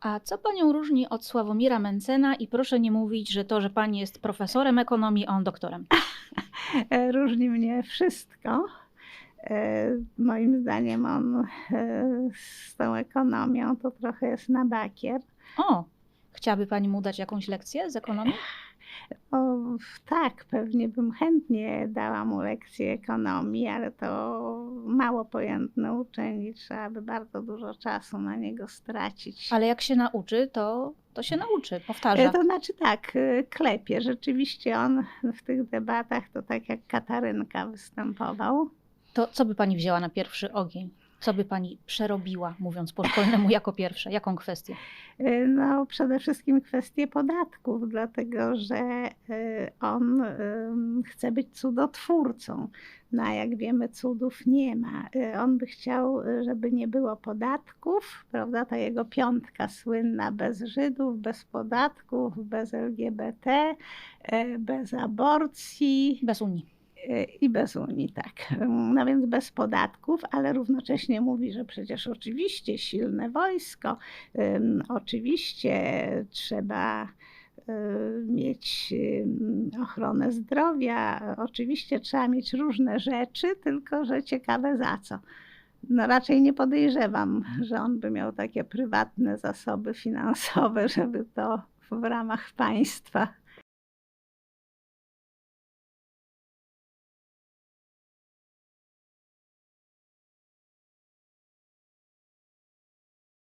A co panią różni od Sławomira Mencena? I proszę nie mówić, że to, że pani jest profesorem ekonomii, a on doktorem. E, Różni mnie wszystko. E, Moim zdaniem on e, z tą ekonomią to trochę jest na bakier. O, chciałaby pani mu dać jakąś lekcję z ekonomii? O, tak, pewnie bym chętnie dała mu lekcję ekonomii, ale to mało pojętne uczenie i trzeba by bardzo dużo czasu na niego stracić. Ale jak się nauczy, to, to się nauczy, E, powtarza. To znaczy tak, e, klepie. Rzeczywiście on w tych debatach to tak jak Katarynka występował. To co by pani wzięła na pierwszy ogień? Co by pani przerobiła, mówiąc po szkolnemu, jako pierwsze? Jaką kwestię? Y, No, przede wszystkim kwestie podatków, dlatego że y, on chce być cudotwórcą. No, a jak wiemy, cudów nie ma. Y, On by chciał, żeby nie było podatków, prawda? Ta jego piątka słynna bez Żydów, bez podatków, bez LGBT, bez aborcji. Bez Unii. I bez Unii, tak. No więc bez podatków, ale równocześnie mówi, że przecież oczywiście silne wojsko, oczywiście trzeba y, mieć ochronę zdrowia, oczywiście trzeba mieć różne rzeczy, tylko że ciekawe za co. No raczej nie podejrzewam, że on by miał takie prywatne zasoby finansowe, żeby to w ramach państwa